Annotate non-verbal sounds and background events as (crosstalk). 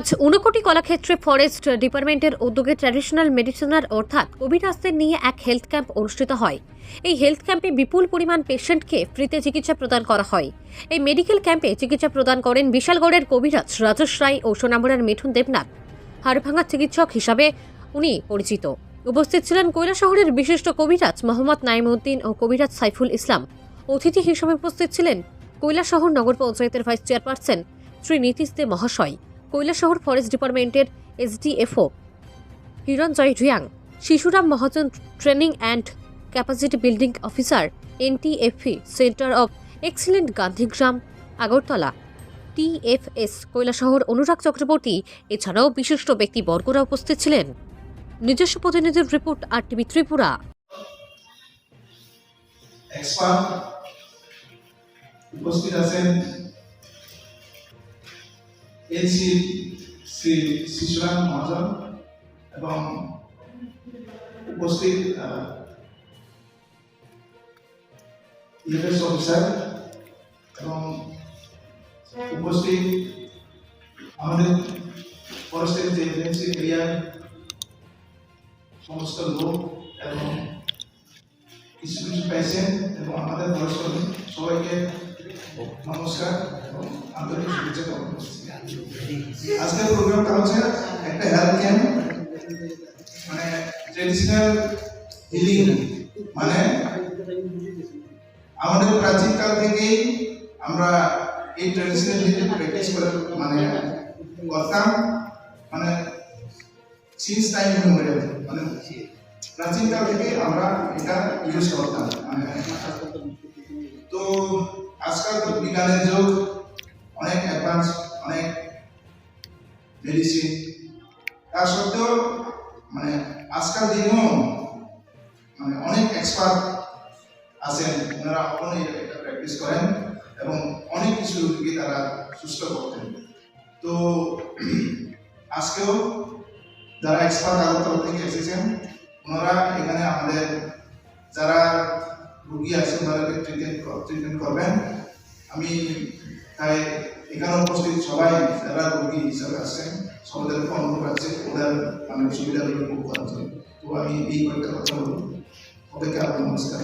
আজ ঊনকোটি কলাক্ষেত্রে ফরেস্ট ডিপার্টমেন্টের উদ্যোগে ট্র্যাডিশনাল মেডিসিনার অর্থাৎ কবিরাজদের নিয়ে এক হেলথ ক্যাম্প অনুষ্ঠিত হয়। এই হেলথ ক্যাম্পে বিপুল পরিমাণ পেশেন্টকে ফ্রিতে চিকিৎসা প্রদান করা হয়। এই মেডিকেল ক্যাম্পে চিকিৎসা প্রদান করেন বিশালগড়ের কবিরাজ রাজেশ রায় ও সোনামুড়ার মিঠুন দেবনাথ। হাড়ভাঙা চিকিৎসক হিসাবে উনি পরিচিত। উপস্থিত ছিলেন শহরের বিশিষ্ট কবিরাজ মোহাম্মদ নাইমউদ্দিন ও কবিরাজ সাইফুল ইসলাম। অতিথি হিসেবে উপস্থিত ছিলেন কৈলাসহর নগর পঞ্চায়েতের ভাইস চেয়ারপারসন শ্রী নীতিশ দে মহাশয়। কৈলাসহর ফরেস্ট ডিপার্টমেন্টের SDFO Hiranjoy Reang, Shishuram Mahajan training and capacity building officer NTFP centre of excellent Gandhigram Agartala TFS Kailashahar Anurag Chakraborty, এছাড়াও বিশিষ্ট ব্যক্তিবর্গরা উপস্থিত ছিলেন। নিজস্ব প্রতিনিধির রিপোর্ট আর টিভি ত্রিপুরা। উপস্থিত আছেন এনসি শ্রী শিশুরাম মহাজন এবং উপস্থিত ইউএস অফিসার এবং উপস্থিত আমাদের ফরেস্টের যে এজেন্সি, এরিয়ার সমস্ত লোক এবং কিছু পেশেন্ট এবং আমাদের বয়স্ক সবাইকে নমস্কার এবং আন্তরিক শুভেচ্ছা জ্ঞাপন করছি আজকের প্রোগ্রামটা হচ্ছে একটা হেলথ ক্যাম্প মানে ট্রেডিশনাল হিলিং মানে আমাদের প্রাচীনকাল থেকেই আমরা এই ট্রেডিশনাল হিলিং প্র্যাকটিস করে মানে করতাম মানে সিন্স টাইম মেমোরিয়াল মানে প্রাচীনকাল থেকে আমরা এটা ইউজ করতাম মানে তো আজকাল তো বিজ্ঞানের যুগ, অনেক অ্যাডভান্স অনেক মেডিসিন তা সত্ত্বেও মানে আজকাল দিনেও মানে অনেক এক্সপার্ট আছেন, ওনারা এখনও এটা প্র্যাকটিস করেন এবং অনেক কিছু রোগীকে তারা সুস্থ করতেন। তো (clears throat) আজকেও যারা এক্সপার্ট আগরতলা থেকে এসেছেন, ওনারা এখানে আমাদের, যারা রুগী আছে, ওনাদেরকে ট্রিটমেন্ট ট্রিটমেন্ট করবেন। আমি তাই এখানে উপস্থিত সবাই যারা রোগী হিসাবে আসেন সবাইদেরকে অনুরোধ আছে ওদের মানে সুবিধাগুলো ভোগ করার তো আমি এই কয়েকটা কথা বলব। ওদেরকে আপনার নমস্কার